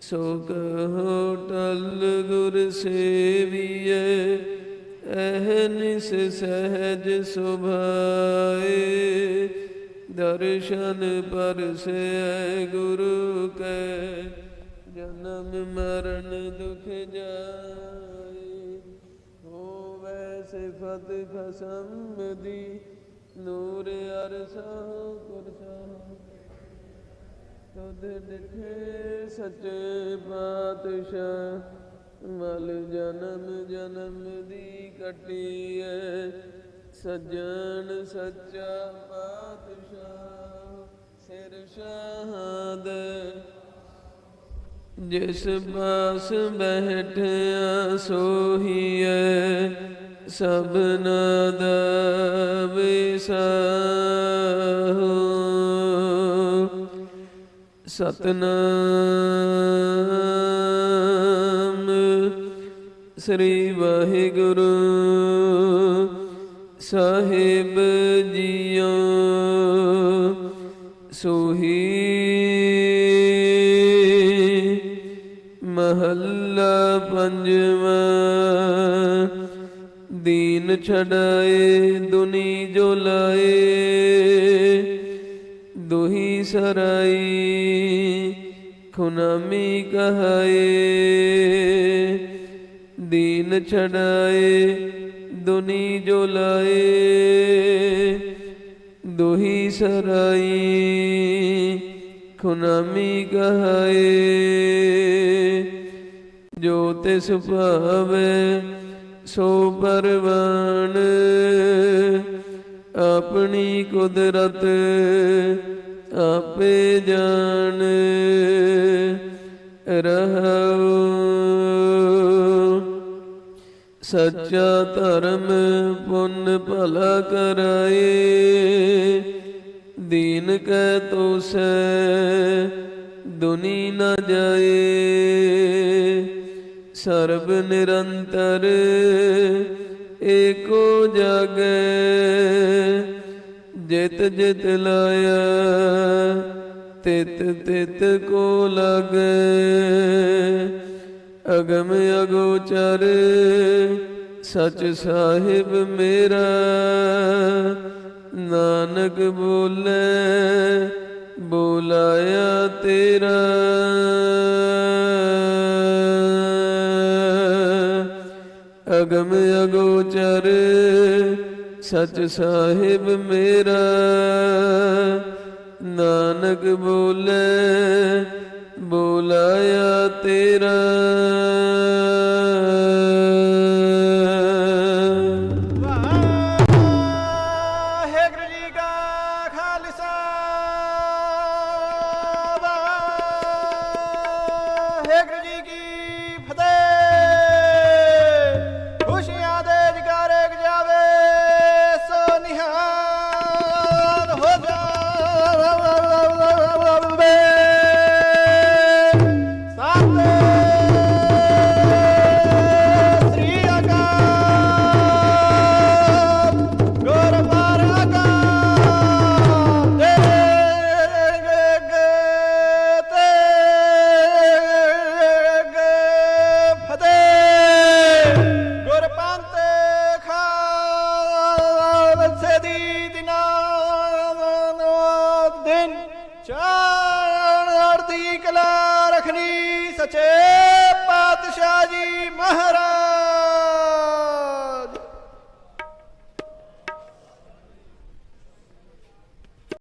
ਸੋ ਕਹੋ ਟਲ ਗੁਰ ਸੇਵੀਐ ਅਹਨਿਸ ਸਹਿਜ ਸੁਭਾਏ। ਦਰਸ਼ਨ ਪਰਸੈ ਗੁਰੂ ਕੈ, ਜਨਮ ਮਰਨ ਦੁਖ ਜਾਏ। ਹੋਵੇ ਸਿਫਤ ਖਸਮ ਦੀ, ਨੂਰ ਅਰਸਾ ਕੁਰਸਾ ਤੁਧ ਡਿਠੇ ਸੱਚੇ ਪਾਤਸ਼ਾਹ, ਮਲ ਜਨਮ ਜਨਮ ਦੀ ਕਟੀਐ। ਸੱਜਣ ਸੱਚਾ ਪਾਤਸ਼ਾਹ, ਸਿਰ ਸ਼ਹਾਦ ਜਿਸ ਬਾਸ ਬਹਿਠਿਆ ਸੋਹੀਐ ਸਭਨਾ ਦਾ ਵਿਸਾਹੋ ਸਤਨਾਮ। ਸ੍ਰੀ ਵਾਹਿਗੁਰੂ ਸਾਹਿਬ ਜੀਓ। ਸੋਹੀ ਮਹੱਲਾ ਪੰਜਵਾਂ। ਦੀਨ ਛਡਾਏ ਦੁਨੀ ਜੋ ਲਾਏ ਦੁਹੀ ਸਰਾਈ, ਖੁਨਾਮੀ ਕਹਾਏ। ਦੀਨ ਛਡਾਏ, ਦੁਨੀ ਜੋ ਲਾਏ ਦੁਹੀ ਸਰਾਈ, ਖੁਨਾਮੀ ਕਹਾਏ। ਜੋ ਤਿਸ ਭਾਵੇ ਸੋ ਪਰਵਾਨ। ਆਪਣੀ ਕੁਦਰਤ ਆਪੇ ਜਾਣ ਰਹੋ। ਸੱਚਾ ਧਰਮ ਪੁੰਨ ਭਲਾ ਕਰਾਏ, ਦੀਨ ਕੈ ਤੋਸੈ ਦੁਨੀ ਨ ਜਾਏ। ਸਰਬ ਨਿਰੰਤਰ ਏਕੋ ਜਾਗੈ ਜਿਤ ਜਿਤ ਲਾਇਆ, ਤਿਤ ਤਿਤ ਕੋ ਲਾਗੈ। ਅਗਮ ਅਗੋਚਰ ਸਚ ਸਾਹਿਬ ਮੇਰਾ, ਨਾਨਕ ਬੋਲੇ ਬੋਲਾਇਆ ਤੇਰਾ। ਅਗਮ ਅਗੋਚਰ ਸਚ ਸਾਹਿਬ ਮੇਰਾ। ਨਾਨਕ ਬੋਲੇ ਬੋਲਾਇਆ ਤੇਰਾ। ਦਿਨ